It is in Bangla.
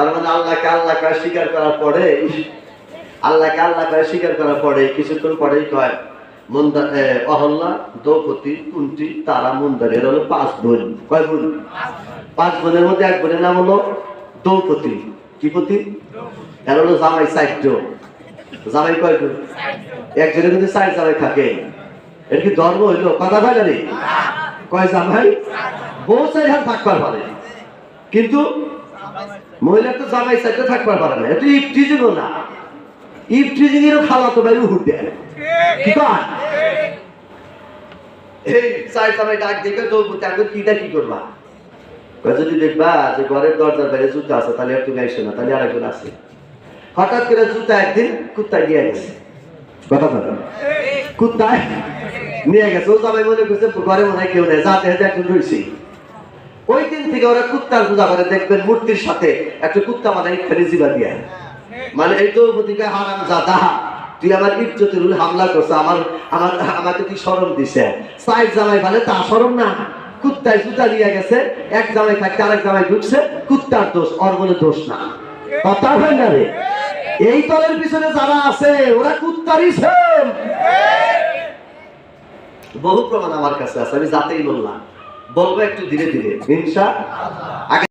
তার মানে আল্লাহকে আল্লাহ করে স্বীকার করার পরে আল্লাহকে আল্লাহ করে স্বীকার করার পরে, কিছুক্ষণ পরেই কয়, মন্দা অহল্লা, দ্রৌপদী কুন্তি তারা মন্দার এর হলো পাঁচ বোন। কয় বোন? পাঁচ বোনের মধ্যে এক বোনের নাম হলো দ্রৌপদী। কি পতি? এর হলো জামাই সাহিত্য। জামাই কয় বোন? একজনের মধ্যে চার জামাই থাকে। এর কি ধর্ম হইল? কথা হয় না রে? কয় জামাই? বউ চাই হাত থাকবার পারে কিন্তু মহিলা তো জামাই চাইতে থাকবার পারে না। এটা ইফটিজিংও না। ইফটিজিং এরও খাওয়া তো বাইরে উঠে কি কয়? এই চাই জামাই ডাক দেখে তো তাকে কিটা কি করবা? যদি দেখবা যে ঘরের দরজার বাইরে জুতা আছে, তাহলে একটু গাইছে না, তাহলে আরেকজন আছে। হঠাৎ করে জুতা একদিন কুত্তায় গিয়ে গেছে। কথা কথা কুত্তায় নিয়ে গেছে। ও জামাই মনে করছে, ঘরে মনে হয় কেউ নেই যাতে হেঁটে একজন রয়েছে ওই দিন থেকে ওরা কুত্তার পূজা করে দেখবেন মূর্তির সাথে একটা কুত্তা মানে জিবা দিয়া। মানে এই তো হারাম জাদা। তুই আমার ইজ্জতের হামলা করছে আমার আমার আমাকে তুই শরম দিছে? সাইড জামাই ফেলে তা শরম না। কুত্তায় জুতা দিয়ে গেছে এক জামাই থাকতে আরেক জামাই ঢুকছে কুত্তার দোষ ওর বলে দোষ না। কথা হয় না রে? এই দলের পিছনে যারা আছে ওরা কুত্তারই বহু প্রমাণ আমার কাছে আছে আমি যাতেই বললাম। বলব একটু ধীরে ধীরে আগে